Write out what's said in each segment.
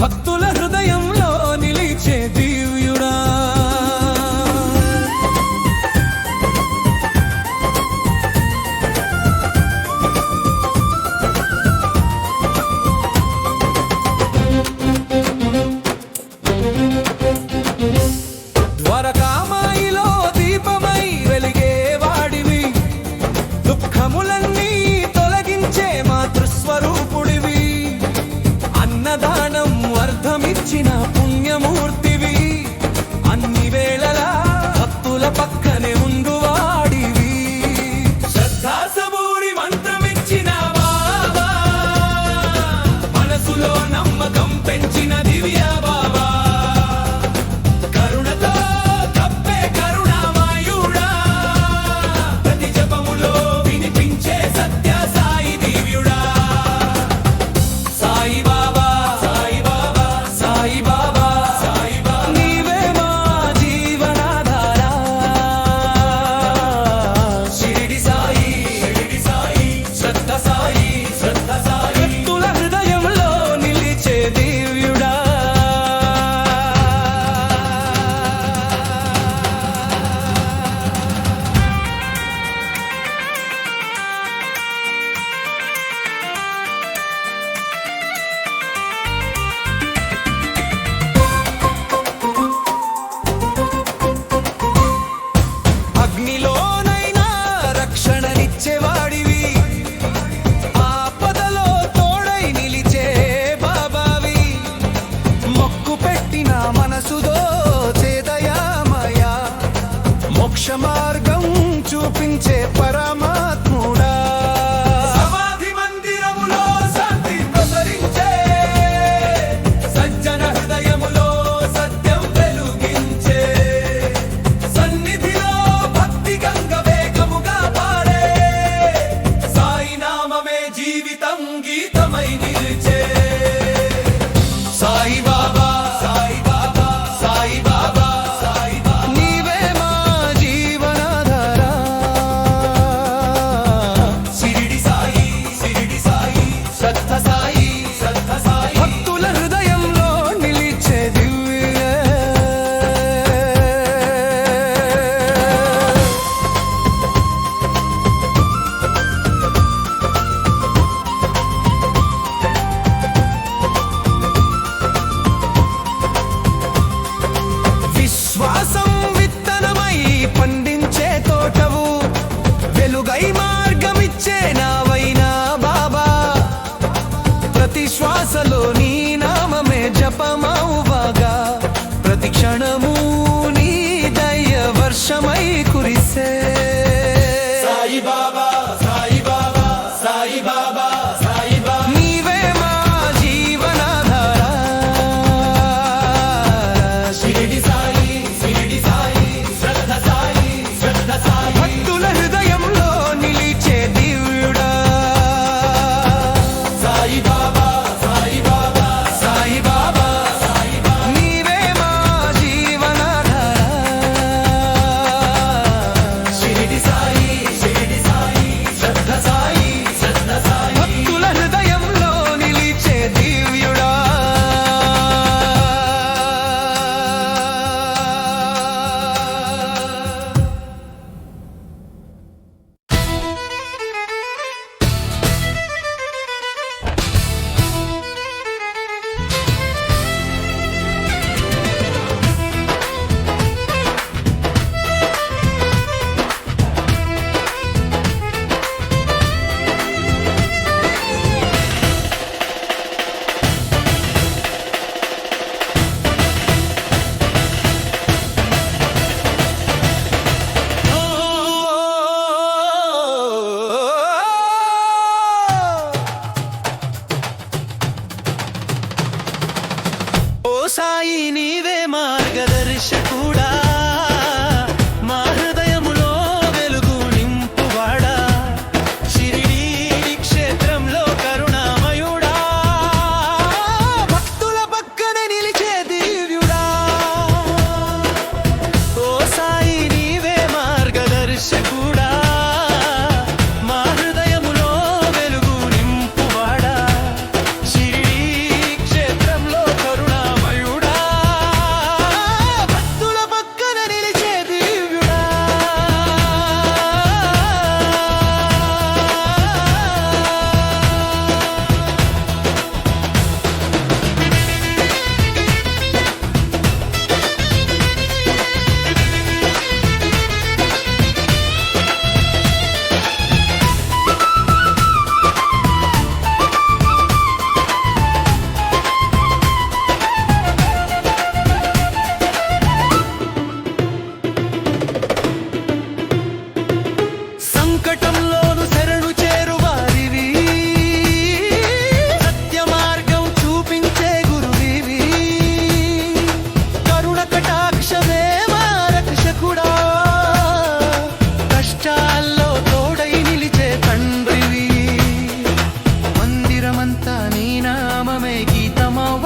భక్తుల హృదయంలో నిలిచే దివ్యుడా. ద్వారకామాయిలో దీపమై వెలిగే వాడివి. దుఃఖములను పుణ్యమూర్తి chamar. ఆశలోని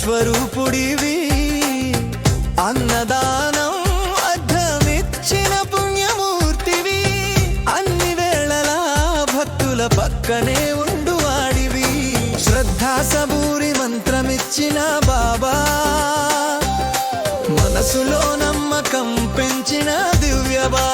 స్వరూపుడివి. అన్నదానం అర్థమిచ్చిన పుణ్యమూర్తివి. అన్ని వేళలా భక్తుల పక్కనే ఉండువాడివి శ్రద్ధా సబూరి మంత్రమిచ్చిన బాబా. మనసులో నమ్మకం పెంచిన దివ్యబా